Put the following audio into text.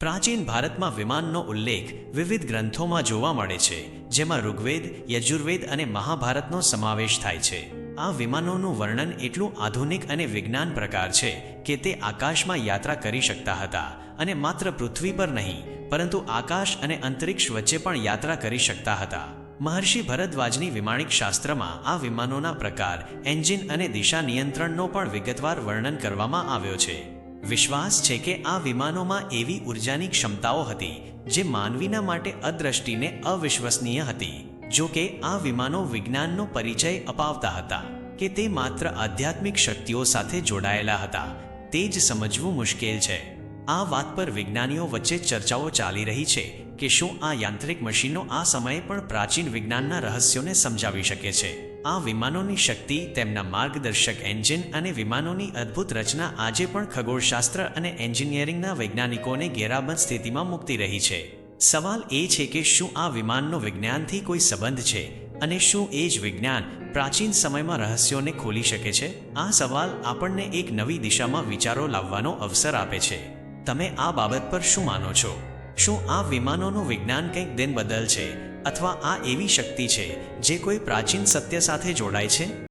પ્રાચીન ભારતમાં વિમાનનો ઉલ્લેખ વિવિધ ગ્રંથોમાં જોવા મળે છે, જેમાં ઋગ્વેદ, યજુર્વેદ અને મહાભારતનો સમાવેશ થાય છે. આ વિમાનોનું વર્ણન એટલું આધુનિક અને વિજ્ઞાન પ્રકાર છે કે તે આકાશમાં યાત્રા કરી શકતા હતા અને માત્ર પૃથ્વી પર નહીં, પરંતુ આકાશ અને અંતરિક્ષ વચ્ચે પણ યાત્રા કરી શકતા હતા. મહર્ષિ ભરદ્વાજની વિમાણિક શાસ્ત્રમાં આ વિમાનોના પ્રકાર, એન્જિન અને દિશા નિયંત્રણનો પણ વિગતવાર વર્ણન કરવામાં આવ્યો છે. વિશ્વાસ છે કે આ વિમાનોમાં એવી ઉર્જાની ક્ષમતાઓ હતી, જે માનવીના માટે અદ્રષ્ટિને અવિશ્વસનીય હતી. જો કે, આ વિમાનો વિજ્ઞાનનો પરિચય અપાવતા હતા કે તે માત્ર આધ્યાત્મિક શક્તિઓ સાથે જોડાયેલા હતા. તે જ સમજવું મુશ્કેલ છે. આ વાત પર વિજ્ઞાનીઓ વચ્ચે ચર્ચાઓ ચાલી રહી છે કે શું આ યાંત્રિક મશીનો આ સમયે પણ પ્રાચીન વિજ્ઞાનના રહસ્યોને સમજાવી શકે છે. આ વિમાનોની શક્તિ, તેમના માર્ગદર્શક એન્જિન અને વિમાનોની અદ્ભુત રચના આજે પણ ખગોળશાસ્ત્ર અને એન્જિનિયરિંગના વૈજ્ઞાનિકોને ઘેરાબંધ સ્થિતિમાં મૂકતી રહી છે. સવાલ એ છે કે શું આ વિમાનનો વિજ્ઞાનથી કોઈ સંબંધ છે? અને શું એ જ વિજ્ઞાન પ્રાચીન સમયમાં રહસ્યોને ખોલી શકે છે? આ સવાલ આપણને એક નવી દિશામાં વિચારો લાવવાનો અવસર આપે છે. તમે આ બાબત પર શું માનો છો? શું આ વિમાનોનું વિજ્ઞાન કંઈક દિન બદલ છે અથવા આ એવી શક્તિ છે જે કોઈ પ્રાચીન સત્ય સાથે જોડાય છે?